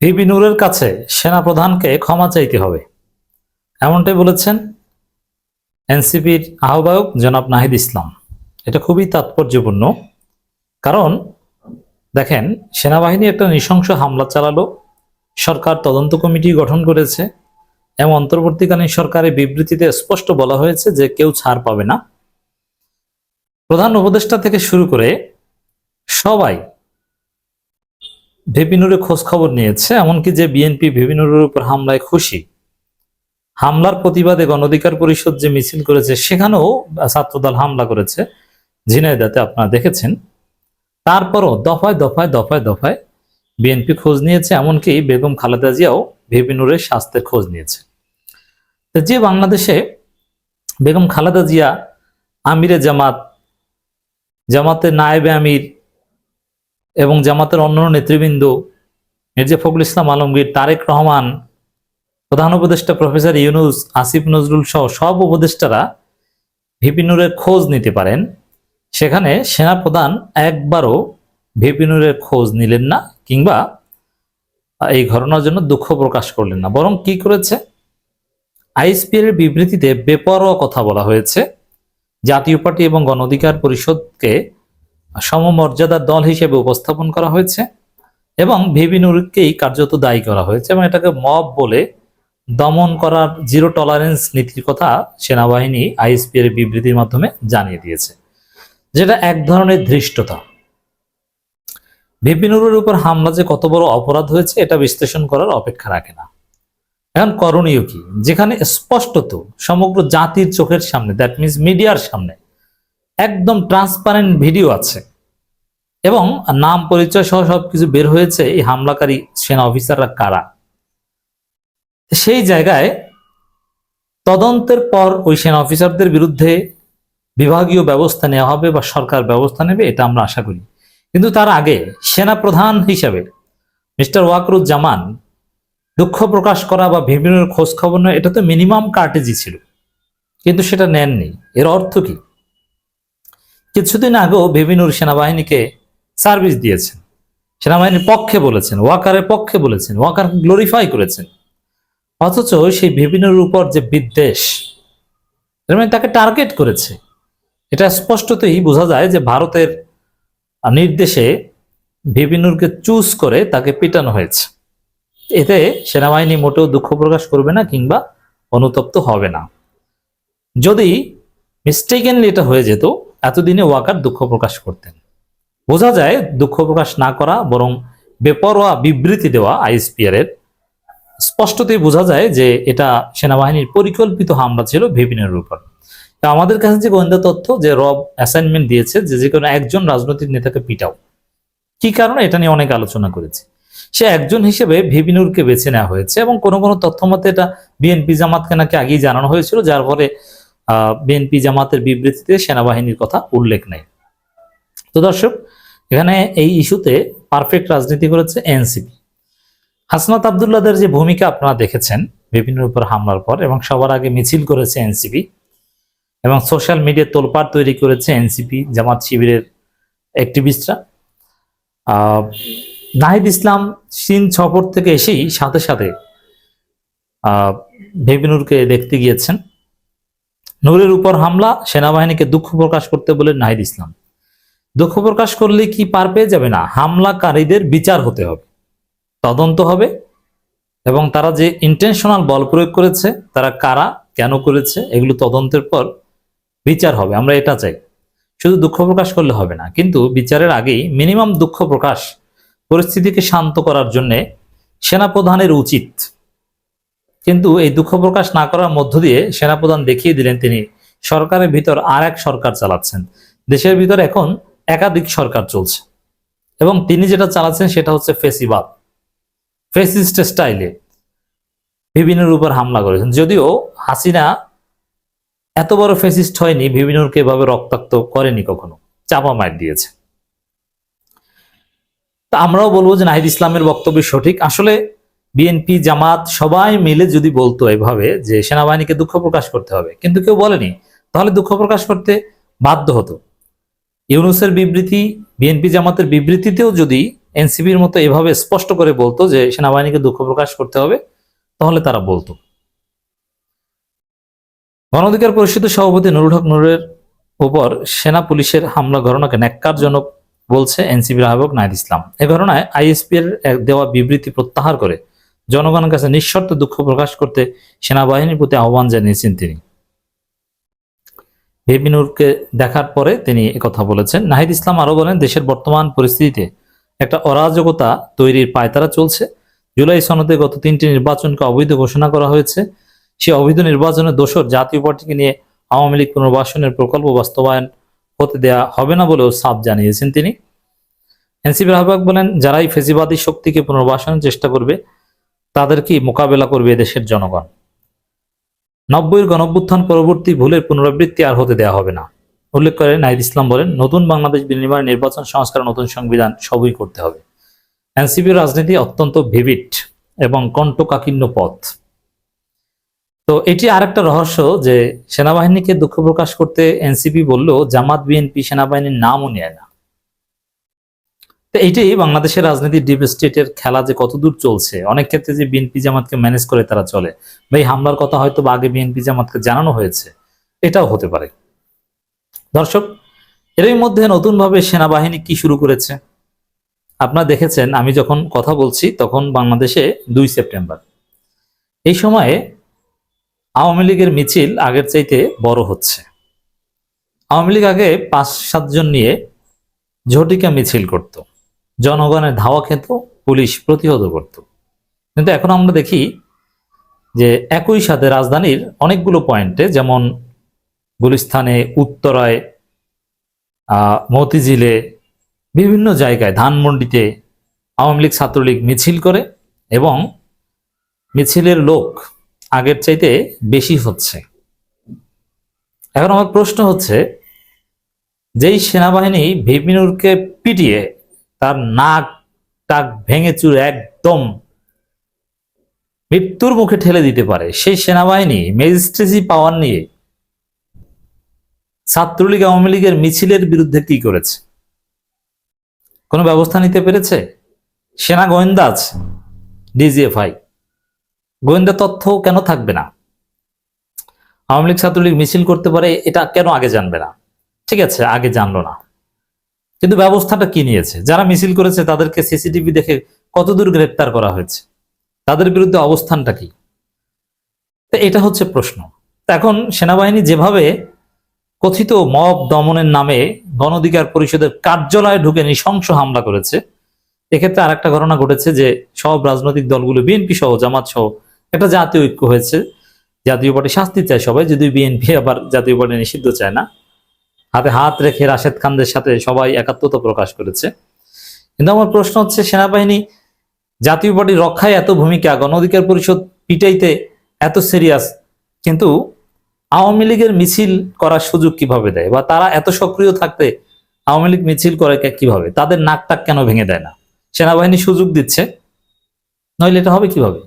VP নূরের কাছে সেনাপ্রধানকে ক্ষমা চাইতে হবে। এমনটাই বলেছেন এনসিপির আহ্বায়ক জনাব নাহিদ ইসলাম। এটা খুবই তাৎপর্যপূর্ণ। কারণ দেখেন, সেনাবাহিনী একটা নৃশংস হামলা চালালো, সরকার তদন্ত কমিটি গঠন করেছে, এবং অন্তর্বর্তীকালীন সরকারের বিবৃতিতে স্পষ্ট বলা হয়েছে যে কেউ ছাড় পাবে না। প্রধান উপদেষ্টা থেকে শুরু করে সবাই ভিপিনুরের খোঁজ খবর নিয়েছে, এমনকি যে বিএনপি ভিপিনুরের উপর হামলায় খুশি। হামলার প্রতিবাদে গণঅধিকার পরিষদ যে মিছিল করেছে, সেখানেও ছাত্রদল হামলা করেছে। ঝিনাইদাতে আপনারা দেখেছেন, তারপরও দফায় দফায় দফায় দফায় বিএনপি খোঁজ নিয়েছে, এমনকি বেগম খালেদা জিয়াও ভিপিনুরের স্বাস্থ্যের খোঁজ নিয়েছে। যে বাংলাদেশে বেগম খালেদা জিয়া আমিরে জামাত, জামাতের নায়েবে আমির এবং জামাতের অন্যান্য নেতৃবৃন্দ, মির্জা ফখরুল ইসলাম আলমগীর, তারেক রহমান, প্রধান উপদেষ্টা প্রফেসর ইউনুস, আসিফ নজরুল সহ সব উপদেষ্টারা ভিপিনুরের খোঁজ নিতে পারেন। সেখানে সেনাপ্রধান একবারও ভিপিনুরের খোঁজ নিলেন না কিংবা এই ঘটনার জন্য দুঃখ প্রকাশ করলেন না। বরং কি করেছে? আইএসপিএর বিবৃতিতে বেপরোয়া কথা বলা হয়েছে। জাতীয় পার্টি এবং গণ অধিকার পরিষদকে সমমর্যাদার দল হিসেবে উপস্থাপন করা হয়েছে এবং ভিবিনুরকেই কার্যত দায়ী করা হয়েছে এবং এটাকে মব বলে দমন করার জিরো টলারেন্স নীতির কথা সেনাবাহিনী আইএসপি এর বিবৃতির মাধ্যমে জানিয়ে দিয়েছে, যেটা এক ধরনের ধৃষ্টতা। ভিপিনুরের উপর হামলা যে কত বড় অপরাধ হয়েছে, এটা বিশ্লেষণ করার অপেক্ষা রাখে না। এখন করণীয় কি? যেখানে স্পষ্টত সমগ্র জাতির চোখের সামনে দ্যাট মিনস মিডিয়ার সামনে একদম ট্রান্সপারেন্ট ভিডিও আছে। এবং নাম পরিচয় সহ সবকিছু বের হয়েছে এই হামলাকারী সেনা অফিসাররা কারা? সেই জায়গায় তদন্তের পর ওই সেনা অফিসারদের বিরুদ্ধে বিভাগীয় ব্যবস্থা নেওয়া হবে বা সরকার ব্যবস্থা নেবে, এটা আমরা আশা করি। কিন্তু তার আগে সেনা প্রধান হিসাবে মিস্টার ওয়াকরুজ্জামান দুঃখ প্রকাশ করা বা বিভিন্ন খোঁজ খবর নেওয়া, এটা তো মিনিমাম কার্টেজি ছিল। কিন্তু সেটা নেননি। এর অর্থ কি? কিছুদিন আগেও ভিবিনুর সেনাবাহিনীকে সার্ভিস দিয়েছেন। সেনাবাহিনীর পক্ষে বলেছেন, ওয়াকারের পক্ষে বলেছেন, ওয়াকার গ্লোরিফাই করেছেন। অথচ সেই ভিবিনুর উপর যে বিদ্বেষ মানে তাকে টার্গেট করেছে। এটা স্পষ্টতই বোঝা যায় যে ভারতের নির্দেশে ভিবিনুরকে চুজ করে তাকে পিটানো হয়েছে। এতে সেনাবাহিনী মোটেও দুঃখ প্রকাশ করবে না কিংবা অনুতপ্ত হবে না। যদি মিস্টেকেনলি এটা হয়ে যেত এতদিনে ওয়াকার দুঃখ প্রকাশ করতেন। বোঝা যায় দুঃখ প্রকাশ না করা বরং বেপরোয়া বিবৃতি দেওয়া আইএসপিআর এর স্পষ্টতই বোঝা যায় যে এটা সেনাবাহিনীর পরিকল্পিত হামলা ছিল ভিপিনের উপর। আমাদের কাছে যে গোয়েন্দা তথ্য যে রব অ্যাসাইনমেন্ট দিয়েছে যে যে কোনো একজন রাজনৈতিক নেতাকে পিটাও। কি কারণে এটা নিয়ে অনেক আলোচনা করেছে। সে একজন হিসেবে ভিবিনুরকে বেছে নেওয়া হয়েছে এবং কোনো কোনো তথ্য মতে এটা বিএনপি জামাতকে নাকি আগেই জানানো হয়েছিল, যার ফলে বিএনপি জামাতের বিবৃতিতে সেনাবাহিনীর কথা উল্লেখ নেই। তো দর্শক, এখানে এই ইস্যুতে পারফেক্ট রাজনীতি করেছে এনসিপি। হাসনাত আবদুল্লাদের যে ভূমিকা আপনারা দেখেছেন বিভিন্ন উপর হামলার পর এবং সবার আগে মিছিল করেছে এনসিপি এবং সোশ্যাল মিডিয়া তোলপাড় তৈরি করেছে এনসিপি জামাত শিবিরের অ্যাক্টিভিস্টরা। নাহিদ ইসলাম চীন সফর থেকে এসেই সাথে সাথে ভেবিনুরকে দেখতে গিয়েছেন। নূরের উপর হামলা, সেনাবাহিনীকে দুঃখ প্রকাশ করতে বলে নাহিদ ইসলাম। দুঃখ প্রকাশ করলে কি পার পেয়ে যাবে না? হামলাকারীদের বিচার হতে হবে, তদন্ত হবে, এবং তারা যে ইন্টেনশনাল বল প্রয়োগ করেছে, তারা কারা, কেন করেছে, এগুলো তদন্তের পর বিচার হবে, আমরা এটা চাই। শুধু দুঃখ প্রকাশ করলে হবে না, কিন্তু বিচারের আগেই মিনিমাম দুঃখ প্রকাশ, পরিস্থিতিকে শান্ত করার জন্যে সেনাপ্রধানের উচিত কিন্তু এই দুঃখ প্রকাশ না করার মধ্য দিয়ে সেনাপ্রধান দেখিয়ে দিলেন তিনি, সরকারের ভিতর আর এক সরকার চালাচ্ছেন। দেশের ভিতর এখন একাধিক সরকার চলছে। এবং তিনি যেটা চালাচ্ছেন সেটা হচ্ছে ফেসিবাদ। ফেসিস্ট স্টাইলে বিভিন্নের উপর হামলা করেছেন। যদিও হাসিনা এত বড় ফেসিস্ট হয়নি, বিভিন্নকে এভাবে রক্তাক্ত করেনি কখনো, চাপা মার দিয়েছে। তা আমরাও বলব যে নাহিদ ইসলামের বক্তব্য সঠিক। আসলে বিএনপি জামাত, সবাই মিলে যদি বলতো এভাবে যে সেনাবাহিনীকে দুঃখ প্রকাশ করতে হবে, কিন্তু কেউ বলেনি। তাহলে দুঃখ প্রকাশ করতে বাধ্য হতো। ইউনুসের বিবৃতি বিএনপি জামাতের বিবৃতিতেও যদি এনসিপির মতো এভাবে স্পষ্ট করে বলতো যে সেনাবাহিনীকে দুঃখ প্রকাশ করতে হবে, তাহলে তারা বলতো। গণ অধিকার পরিষদের সভাপতি নুরুল হক নুরের উপর সেনা পুলিশের হামলা ঘটনাকে ন্যাক্কারজনক বলছে এনসিপির আহ্বায়ক নাহিদ ইসলাম। এ ঘটনায় আইএসপি এর দেওয়া বিবৃতি প্রত্যাহার করে জনগণের কাছে নিঃশর্ত দুঃখ প্রকাশ করতে সেনাবাহিনীর প্রতি আহ্বান জানিয়েছেন তিনি। বেবিনুরকে দেখার পরে তিনি কথা বলেছেন, নাহিদ ইসলাম আরও বলেন, দেশের বর্তমান পরিস্থিতিতে একটা অরাজকতা তৈরির পায়তারা চলছে। জুলাই সনদে গত তিনটি নির্বাচনকে অবৈধ ঘোষণা করা হয়েছে। সে অবৈধ নির্বাচনের দোষর জাতীয় পার্টিকে নিয়ে আওয়ামী লীগ পুনর্বাসনের প্রকল্প বাস্তবায়ন হতে দেয়া হবে না বলেও সাফ জানিয়েছেন তিনি। এনসিপির আহ্বায়ক বলেন, যারাই ফেসিবাদী শক্তিকে পুনর্বাসনের চেষ্টা করবে তাদেরকে মোকাবেলা করবে দেশের জনগণ? নব্বইয়ের গণভ্যুত্থান পরবর্তী ভুলের পুনরাবৃত্তি আর হতে দেওয়া হবে না। উল্লেখ করে নাইদ ইসলাম বলেন, নতুন বাংলাদেশ বিনিময় নির্বাচন সংস্কার, নতুন সংবিধান সবই করতে হবে। এনসিপির রাজনীতি অত্যন্ত ভিভিট এবং কণ্ঠকাকীর্ণ পথ। তো এটি আরেকটা রহস্য যে সেনাবাহিনীকে দুঃখ প্রকাশ করতে এনসিপি বললেও জামাত বিএনপি সেনাবাহিনীর নামও নেয় না। তো এইটাই বাংলাদেশের রাজনীতির ডিপ স্টেটের খেলা যে কতদূর চলছে। অনেক ক্ষেত্রে যে বিএনপি জামাতকে ম্যানেজ করে তারা চলে। বা এই হামলার কথা হয়তো আগে বিএনপি জামাতকে জানানো হয়েছে। এটাও হতে পারে। দর্শক, এরই মধ্যে নতুনভাবে সেনাবাহিনী কি শুরু করেছে? আপনারা দেখেছেন, আমি যখন কথা বলছি তখন বাংলাদেশে দুই সেপ্টেম্বর। এই সময়ে আওয়ামী লীগের মিছিল আগের চাইতে বড় হচ্ছে। আওয়ামী লীগ আগে পাঁচ সাতজন নিয়ে ঝটিকা মিছিল করত। জনগণের ধাওয়া খেত, পুলিশ প্রতিহত করত। কিন্তু এখন আমরা দেখি যে একই সাথে রাজধানীর অনেকগুলো পয়েন্টে, যেমন গুলিস্থানে উত্তরায় মতিঝিলে, বিভিন্ন জায়গায় ধানমন্ডিতে আওয়ামী লীগ ছাত্রলীগ মিছিল করে এবং মিছিলের লোক আগের চাইতে বেশি হচ্ছে। এখন আমার প্রশ্ন হচ্ছে, যেই সেনাবাহিনী ভিপিনুরকে পিটিয়ে তার নাক টাক ভেঙে চুর একদম মৃত্যুর মুখে ঠেলে দিতে পারে। সেই সেনাবাহিনী, ম্যাজিস্ট্রেসি পাওয়ার নিয়ে ছাত্রলীগ, আওয়ামী লীগের মিছিলের বিরুদ্ধে কি করেছে? কোনো ব্যবস্থা নিতে পেরেছে? সেনা গোয়েন্দা আছে, ডিজিএফআই। গোয়েন্দা তথ্য কেন থাকবে না? আওয়ামী লীগ, ছাত্রলীগ মিছিল করতে পারে, এটা কেন আগে জানবে না? ঠিক আছে, আগে জানলো না। কিন্তু ব্যবস্থাটা কি নিয়েছে? যারা মিছিল করেছে, তাদেরকে সিসিটিভি দেখে কতদূর গ্রেপ্তার করা হয়েছে? তাদের বিরুদ্ধে অবস্থানটা কি? তো এটা হচ্ছে প্রশ্ন। এখন সেনাবাহিনী যেভাবে কথিত মব দমনের নামে গণঅধিকার পরিষদের কার্যালয়ে ঢুকে নৃশংস হামলা করেছে, এক্ষেত্রে আরেকটা ঘটনা ঘটেছে যে সব রাজনৈতিক দলগুলো, বিএনপি সহ, জামাত সহ, একটা জাতীয় ঐক্য হয়েছে। জাতীয় পার্টি শাস্তি চায় সবাই যদি বিএনপি আবার জাতীয় পার্টি নিষিদ্ধ চায় না। হাতে হাত রেখে রাশেদ খানদের সাথে সবাই একাত্মতা প্রকাশ করেছে। কিন্তু আমার প্রশ্ন হচ্ছে, সেনাবাহিনী জাতীয় পার্টি রক্ষায় এত ভূমিকা গণ অধিকার পরিষদ পিটাইতে এত সিরিয়াস কিন্তু আওয়ামী লীগের মিছিল করার সুযোগ কীভাবে দেয়? বা তারা এত সক্রিয় থাকতে আওয়ামী লীগ মিছিল করে কীভাবে? তাদের নাক টাক কেন ভেঙে দেয় না? সেনাবাহিনী সুযোগ দিচ্ছে। নইলে এটা হবে কীভাবে?